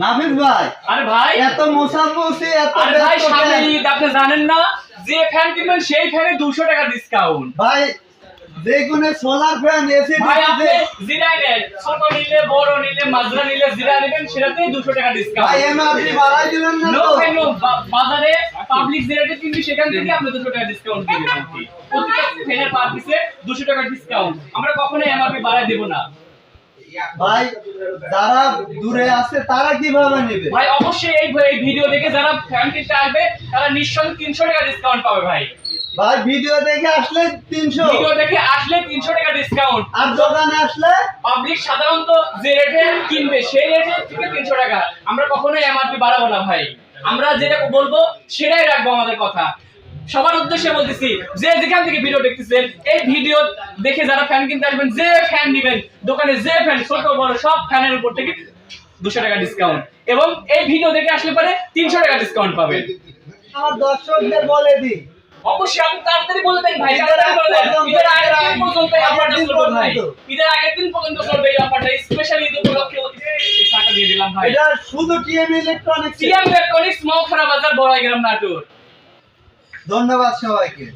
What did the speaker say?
নাফিস ভাই আরে ভাই। এত মোসাফুসি এত আরে ভাই সামনে ঈদ আপনি জানেন না? যে ফ্যান কিনবেন সেই ফ্যানে দুশো টাকা ডিসকাউন্ট ভাই যে সোলার ফ্যান এসি ভাই আপনি জিরাই নেন। ছোট নিলে বড় নিলে মাজরা নিলে জিরা নেবেন সেটাতেই দুশো টাকা ভাই ডিসকাউন্ট এমআরপি বাড়াই দিলেন না নো ভাই নো বাজারে পাবলিক যে রেটে সেখান থেকে আপনি টাকা ডিসকাউন্ট দিবেন প্রত্যেকটা ফ্যানের পার পিসে দুশো টাকা ডিসকাউন্ট আমরা কখনোই এমআরপি বাড়াই দেব না। ভাই যারা দূরে আছে তারা কীভাবে নেবে? ভাই অবশ্যই এই এই ভিডিও দেখে যারা ফ্যান কিনতে আসবে তারা নিশ্চয়ই তিনশো টাকা ডিসকাউন্ট পাবে ভাই। ভাই ভিডিও দেখে আসলে তিনশো। ভিডিও দেখে আসলে তিনশো টাকা ডিসকাউন্ট আর দোকানে আসলে? পাবলিক সাধারণত যে রেটে কিনবে সেই রেটে থেকে তিনশো টাকা। আমরা কখনোই এমআরপি বাড়াবো না ভাই। আমরা যেটা বলব সেটাই রাখব আমাদের কথা। সবার উদ্দেশ্যে বলতেছি যে যেখান থেকে ভিডিও দেখতেছেন এই ভিডিও দেখে যারা ফ্যান কিনতে আসবেন যে ফ্যান দিবেন দোকানে যে ফ্যান ছোট বড় সব ফ্যানের উপর থেকে দুশো টাকা ডিসকাউন্ট এবং এই ভিডিও দেখে আসলে পরে তিনশো টাকা ডিসকাউন্ট পাবেন। আমার দর্শকদের বলে দিই। অবশ্যই আপনি তাড়াতাড়ি বলে দেন ভাই ঈদের আগের দিন পর্যন্ত অফারটা চলবে ভাই। ঈদের আগের দিন পর্যন্ত চলবে এই অফারটা স্পেশাল ঈদ উপলক্ষে টাকা দিয়ে দিলাম ভাই। এটা শুধু টিএম ইলেকট্রনিক্স সিএম ইলেকট্রনিক্স মৌখানা বাজার বড়াইগ্রাম নাটোর। ধন্যবাদ সবাইকে।